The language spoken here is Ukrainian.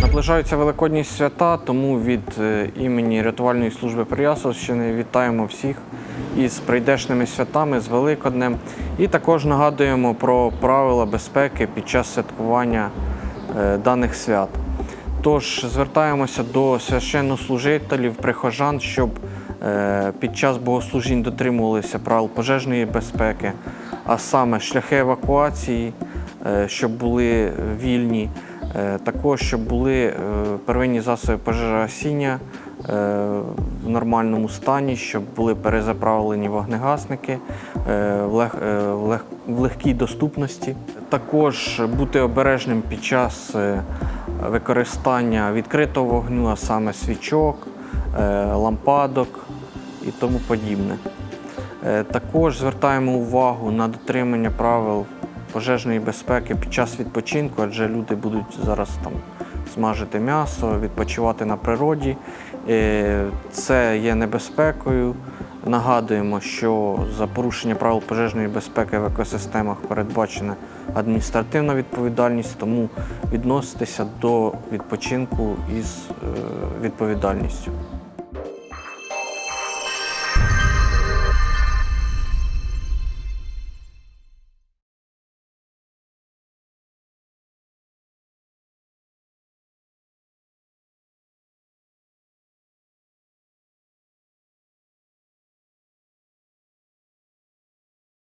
Наближаються великодні свята, тому від е, імені рятувальної служби Переяславщини вітаємо всіх із прийдешними святами, з Великоднем. І також нагадуємо про правила безпеки під час святкування е, даних свят. Тож звертаємося до священнослужителів, прихожан, щоб е, під час богослужінь дотримувалися правил пожежної безпеки, а саме шляхи евакуації, щоб були вільні, також щоб були е, первинні засоби пожежогасіння е, в нормальному стані, щоб були перезаправлені вогнегасники е, в, лег, е, в, лег, в легкій доступності. Також бути обережним під час е, використання відкритого вогню, а саме свічок, е, лампадок і тому подібне. Е, Також звертаємо увагу на дотримання правил пожежної безпеки під час відпочинку, адже люди будуть зараз там смажити м'ясо, відпочивати на природі. Е, Це є небезпекою. Нагадуємо, що за порушення правил пожежної безпеки в екосистемах передбачена адміністративна відповідальність, тому відноситися до відпочинку із е, відповідальністю.